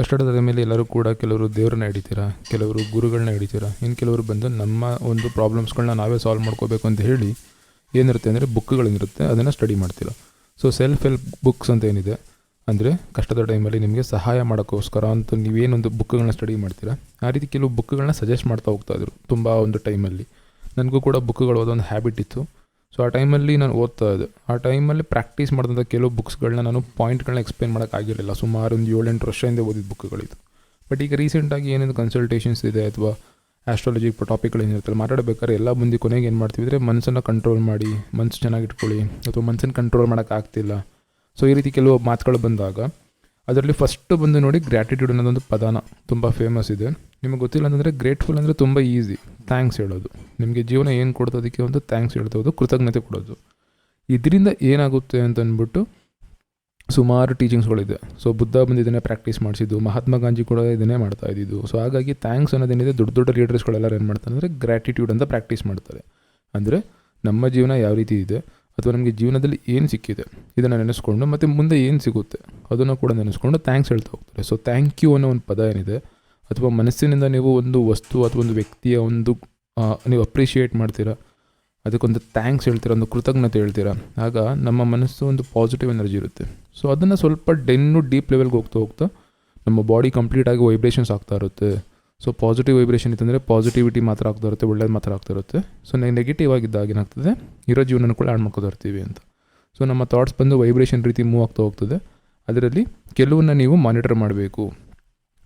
ಕಷ್ಟದ ಮೇಲೆ ಎಲ್ಲರೂ ಕೂಡ ಕೆಲವರು ದೇವ್ರನ್ನ ಹಿಡಿತೀರಾ? ಕೆಲವರು ಗುರುಗಳನ್ನ ಹಿಡಿತೀರಾ? ಇನ್ನು ಕೆಲವರು ಬಂದು ನಮ್ಮ ಒಂದು ಪ್ರಾಬ್ಲಮ್ಸ್ಗಳನ್ನ ನಾವೇ ಸಾಲ್ವ್ ಮಾಡ್ಕೋಬೇಕು ಅಂತ ಹೇಳಿ ಏನಿರುತ್ತೆ ಅಂದರೆ ಬುಕ್ಗಳೇನಿರುತ್ತೆ ಅದನ್ನು ಸ್ಟಡಿ ಮಾಡ್ತೀರಾ? ಸೊ ಸೆಲ್ಫ್ ಹೆಲ್ಪ್ ಬುಕ್ಸ್ ಅಂತ ಏನಿದೆ? ಅಂದರೆ ಕಷ್ಟದ ಟೈಮಲ್ಲಿ ನಿಮಗೆ ಸಹಾಯ ಮಾಡೋಕ್ಕೋಸ್ಕರ ಅಂತ ನೀವೇನೊಂದು ಬುಕ್ಗಳನ್ನ ಸ್ಟಡಿ ಮಾಡ್ತೀರಾ? ಆ ರೀತಿ ಕೆಲವು ಬುಕ್ಗಳನ್ನ ಸಜೆಸ್ಟ್ ಮಾಡ್ತಾ ಹೋಗ್ತಾ ಇದ್ರು ತುಂಬ ಒಂದು ಟೈಮಲ್ಲಿ ನನಗೂ ಕೂಡ ಬುಕ್ಗಳು ಒಂದು ಹ್ಯಾಬಿಟ್ ಇತ್ತು. ಸೊ ಆ ಟೈಮಲ್ಲಿ ನಾನು ಓದ್ತಾ ಇದ್ದೆ. ಆ ಟೈಮಲ್ಲಿ ಪ್ರಾಕ್ಟೀಸ್ ಮಾಡಿದಂಥ ಕೆಲವು ಬುಕ್ಸ್ಗಳನ್ನ ನಾನು ಪಾಯಿಂಟ್ಗಳನ್ನ ಎಕ್ಸ್ಪ್ಲೇನ್ ಮಾಡೋಕ್ಕಾಗಿರಲಿಲ್ಲ ಸುಮಾರು ಒಂದು ಏಳೆಂಟು ವರ್ಷದಿಂದ ಓದಿದ ಬುಕ್ಗಳಿತ್ತು ಬಟ್ ಈಗ ರೀಸೆಂಟಾಗಿ ಏನೇನು ಕನ್ಸಲ್ಟೇಷನ್ಸ್ ಇದೆ ಅಥವಾ ಆಸ್ಟ್ರಾಲಜಿ ಟಾಪಿಕ್ಗಳು ಏನಿರ್ತಲ್ಲ ಮಾತಾಡಬೇಕಾದ್ರೆ ಎಲ್ಲ ಮುಂದೆ ಕೊನೆಗೆ ಏನು ಮಾಡ್ತೀವಿ ಅಂದರೆ ಮನಸ್ಸನ್ನು ಕಂಟ್ರೋಲ್ ಮಾಡಿ ಮನಸ್ಸು ಚೆನ್ನಾಗಿಟ್ಕೊಳ್ಳಿ, ಅಥವಾ ಮನಸ್ಸನ್ನು ಕಂಟ್ರೋಲ್ ಮಾಡೋಕ್ಕಾಗ್ತಿಲ್ಲ ಸೊ ಈ ರೀತಿ ಕೆಲವು ಮಾತುಗಳು ಬಂದಾಗ, ಅದರಲ್ಲಿ ಫಸ್ಟ್ ಬಂದು ನೋಡಿ ಗ್ರ್ಯಾಟಿಟ್ಯೂಡ್ ಅನ್ನೋದೊಂದು ಪದಾನ ತುಂಬ ಫೇಮಸ್ ಇದೆ. ನಿಮಗೆ ಗೊತ್ತಿಲ್ಲ ಅಂತಂದರೆ ಗ್ರೇಟ್ಫುಲ್ ಅಂದರೆ ತುಂಬ ಈಸಿ ಥ್ಯಾಂಕ್ಸ್ ಹೇಳೋದು. ನಿಮಗೆ ಜೀವನ ಏನು ಕೊಡ್ತೋದಕ್ಕೆ ಒಂದು ಥ್ಯಾಂಕ್ಸ್ ಹೇಳ್ತೋದು ಕೃತಜ್ಞತೆ ಕೊಡೋದು. ಇದರಿಂದ ಏನಾಗುತ್ತೆ ಅಂತ ಅಂದ್ಬಿಟ್ಟು ಸುಮಾರು ಟೀಚಿಂಗ್ಸ್ಗಳಿದೆ ಸೊ ಬುದ್ಧ ಬಂದು ಇದನ್ನೇ ಪ್ರಾಕ್ಟೀಸ್ ಮಾಡಿಸಿದ್ದು, ಮಹಾತ್ಮ ಗಾಂಧಿ ಕೂಡ ಇದನ್ನೇ ಮಾಡ್ತಾ ಇದ್ದಿದ್ದು. ಸೊ ಹಾಗಾಗಿ ಥ್ಯಾಂಕ್ಸ್ ಅನ್ನೋದೇನಿದೆ, ದೊಡ್ಡ ದೊಡ್ಡ ಲೀಡರ್ಸ್ಗಳೆಲ್ಲರೂ ಏನು ಮಾಡ್ತಾರೆ ಅಂದರೆ ಗ್ರ್ಯಾಟಿಟ್ಯೂಡ್ ಅಂತ ಪ್ರಾಕ್ಟೀಸ್ ಮಾಡ್ತಾರೆ. ಅಂದರೆ ನಮ್ಮ ಜೀವನ ಯಾವ ರೀತಿ ಇದೆ, ಅಥವಾ ನಮಗೆ ಜೀವನದಲ್ಲಿ ಏನು ಸಿಕ್ಕಿದೆ, ಇದನ್ನು ನೆನೆಸ್ಕೊಂಡು ಮತ್ತು ಮುಂದೆ ಏನು ಸಿಗುತ್ತೆ, ಅದನ್ನು ಕೂಡ ನೆನೆಸ್ಕೊಂಡು ಥ್ಯಾಂಕ್ಸ್ ಹೇಳ್ತಾ ಹೋಗ್ತಾರೆ. ಸೊ ಥ್ಯಾಂಕ್ ಯು ಅನ್ನೋ ಒಂದು ಪದ ಏನಿದೆ, ಅಥವಾ ಮನಸ್ಸಿನಿಂದ ನೀವು ಒಂದು ವಸ್ತು ಅಥವಾ ಒಂದು ವ್ಯಕ್ತಿಯ ಒಂದು ನೀವು ಅಪ್ರಿಷಿಯೇಟ್ ಮಾಡ್ತೀರಾ? ಅದಕ್ಕೊಂದು ಥ್ಯಾಂಕ್ಸ್ ಹೇಳ್ತೀರಾ? ಒಂದು ಕೃತಜ್ಞತೆ ಹೇಳ್ತೀರಾ? ಆಗ ನಮ್ಮ ಮನಸ್ಸು ಒಂದು ಪಾಸಿಟಿವ್ ಎನರ್ಜಿ ಇರುತ್ತೆ. ಸೊ ಅದನ್ನು ಸ್ವಲ್ಪ ಡೆನ್ನು ಡೀಪ್ ಲೆವೆಲ್ಗೆ ಹೋಗ್ತಾ ಹೋಗ್ತಾ ನಮ್ಮ ಬಾಡಿ ಕಂಪ್ಲೀಟಾಗಿ ವೈಬ್ರೇಷನ್ಸ್ ಆಗ್ತಾ ಇರುತ್ತೆ. ಸೊ ಪಾಸಿಟಿವ್ ವೈಬ್ರೇಷನ್ ಇತ್ತಂದರೆ ಪಾಸಿಟಿವಿಟಿ ಮಾತ್ರ ಆಗ್ತಾ ಇರುತ್ತೆ, ಒಳ್ಳೇದು ಮಾತ್ರ ಆಗ್ತಾ ಇರುತ್ತೆ. ಸೊ ನೆಗೆಟಿವ್ ಆಗಿದ್ದಾಗ ಏನಾಗ್ತದೆ? ಇರೋ ಜೀವನ ಕೂಡ ಹಾಳು ಮಾಡ್ಕೋತಾ ಇರ್ತೀವಿ ಅಂತ. ಸೊ ನಮ್ಮ ಥಾಟ್ಸ್ ಬಂದು ವೈಬ್ರೇಷನ್ ರೀತಿ ಮೂವ್ ಆಗ್ತಾ ಹೋಗ್ತದೆ. ಅದರಲ್ಲಿ ಕೆಲವನ್ನ ನೀವು ಮಾನಿಟರ್ ಮಾಡಬೇಕು.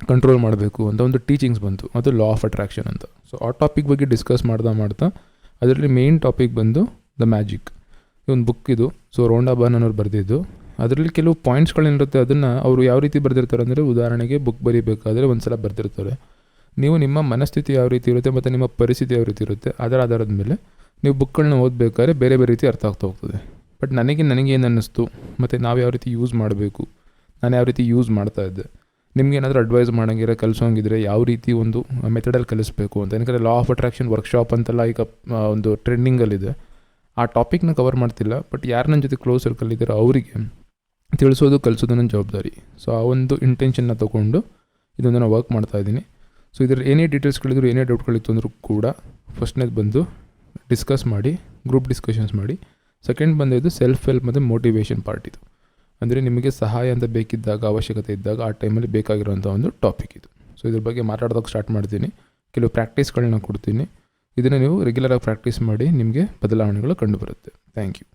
ಕಂಟ್ರೋಲ್ ಮಾಡಬೇಕು ಅಂತ ಒಂದು ಟೀಚಿಂಗ್ಸ್ ಬಂತು. ಅದು ಲಾ ಆಫ್ ಅಟ್ರಾಕ್ಷನ್ ಅಂತ. ಸೊ ಆ ಟಾಪಿಕ್ ಬಗ್ಗೆ ಡಿಸ್ಕಸ್ ಮಾಡ್ತಾ ಮಾಡ್ತಾ ಅದರಲ್ಲಿ ಮೇಯ್ನ್ ಟಾಪಿಕ್ ಬಂದು ದ ಮ್ಯಾಜಿಕ್ ಒಂದು ಬುಕ್ ಇದು. ಸೊ ರೋಂಡಾ ಅನ್ನೋರು ಬರೆದಿದ್ದು. ಅದರಲ್ಲಿ ಕೆಲವು ಪಾಯಿಂಟ್ಸ್ಗಳೇನಿರುತ್ತೆ ಅದನ್ನು ಅವರು ಯಾವ ರೀತಿ ಬರೆದಿರ್ತಾರೆ ಅಂದರೆ ಉದಾಹರಣೆಗೆ ಬುಕ್ ಬರೀಬೇಕಾದ್ರೆ ಒಂದು ಸಲ ಬರೆದಿರ್ತಾರೆ. ನೀವು ನಿಮ್ಮ ಮನಸ್ಥಿತಿ ಯಾವ ರೀತಿ ಇರುತ್ತೆ ಮತ್ತು ನಿಮ್ಮ ಪರಿಸ್ಥಿತಿ ಯಾವ ರೀತಿ ಇರುತ್ತೆ ಅದರ ಆಧಾರದ ಮೇಲೆ ನೀವು ಬುಕ್ಗಳನ್ನ ಓದಬೇಕಾದ್ರೆ ಬೇರೆ ಬೇರೆ ರೀತಿ ಅರ್ಥ ಆಗ್ತಾ ಹೋಗ್ತದೆ. ಬಟ್ ನನಗೆ ನನಗೇನು ಅನ್ನಿಸ್ತು ಮತ್ತು ನಾವು ಯಾವ ರೀತಿ ಯೂಸ್ ಮಾಡಬೇಕು? ನಾನು ಯಾವ ರೀತಿ ಯೂಸ್ ಮಾಡ್ತಾ ಇದ್ದೆ? ನಿಮ್ಗೆ ಏನಾದರೂ ಅಡ್ವೈಸ್ ಮಾಡೋಂಗಿರೋ ಕಲಿಸೋಂಗಿದ್ರೆ ಯಾವ ರೀತಿ ಒಂದು ಮೆಥಡಲ್ಲಿ ಕಲಿಸ್ಬೇಕು ಅಂತ. ಯಾಕಂದರೆ ಲಾ ಆಫ್ ಅಟ್ರಾಕ್ಷನ್ ವರ್ಕ್ಶಾಪ್ ಅಂತೆಲ್ಲ ಈಗ ಒಂದು ಟ್ರೆಂಡಿಂಗಲ್ಲಿದೆ ಆ ಟಾಪಿಕ್ನ ಕವರ್ ಮಾಡ್ತಿಲ್ಲ ಬಟ್ ಯಾರು ನನ್ನ ಜೊತೆ ಕ್ಲೋಸ್ ಸರ್ಕಲ್ ಇದ್ದಾರೋ ಅವರಿಗೆ ತಿಳಿಸೋದು, ಕಲಿಸೋದು ನನ್ನ ಜವಾಬ್ದಾರಿ. ಸೊ ಆ ಒಂದು ಇಂಟೆನ್ಷನ್ನ ತೊಗೊಂಡು ಇದೊಂದು ನಾನು ವರ್ಕ್ ಮಾಡ್ತಾ ಇದ್ದೀನಿ. ಸೊ ಇದರ ಏನೇ ಡೀಟೇಲ್ಸ್ಗಳಿದ್ರು ಏನೇ ಡೌಟ್ಗಳಿತ್ತು ಅಂದರೂ ಕೂಡ ಫಸ್ಟ್ನೇದು ಬಂದು ಡಿಸ್ಕಸ್ ಮಾಡಿ ಗ್ರೂಪ್ ಡಿಸ್ಕಷನ್ಸ್ ಮಾಡಿ. ಸೆಕೆಂಡ್ ಬಂದಿದ್ದು ಸೆಲ್ಫ್ ಹೆಲ್ಪ್ ಮತ್ತು ಮೋಟಿವೇಶನ್ ಪಾರ್ಟ್ ಇದು. ಅಂದರೆ ನಿಮಗೆ ಸಹಾಯ ಅಂತ ಬೇಕಿದ್ದಾಗ, ಅವಶ್ಯಕತೆ ಇದ್ದಾಗ ಆ ಟೈಮಲ್ಲಿ ಬೇಕಾಗಿರುವಂಥ ಒಂದು ಟಾಪಿಕ್ ಇದು. ಸೊ ಇದ್ರ ಬಗ್ಗೆ ಮಾತಾಡೋದಕ್ಕೆ ಸ್ಟಾರ್ಟ್ ಮಾಡ್ತೀನಿ. ಕೆಲವು ಪ್ರಾಕ್ಟೀಸ್ಗಳನ್ನ ಕೊಡ್ತೀನಿ. ಇದನ್ನು ನೀವು ರೆಗ್ಯುಲರಾಗಿ ಪ್ರಾಕ್ಟೀಸ್ ಮಾಡಿ ನಿಮಗೆ ಬದಲಾವಣೆಗಳು ಕಂಡುಬರುತ್ತೆ. Thank you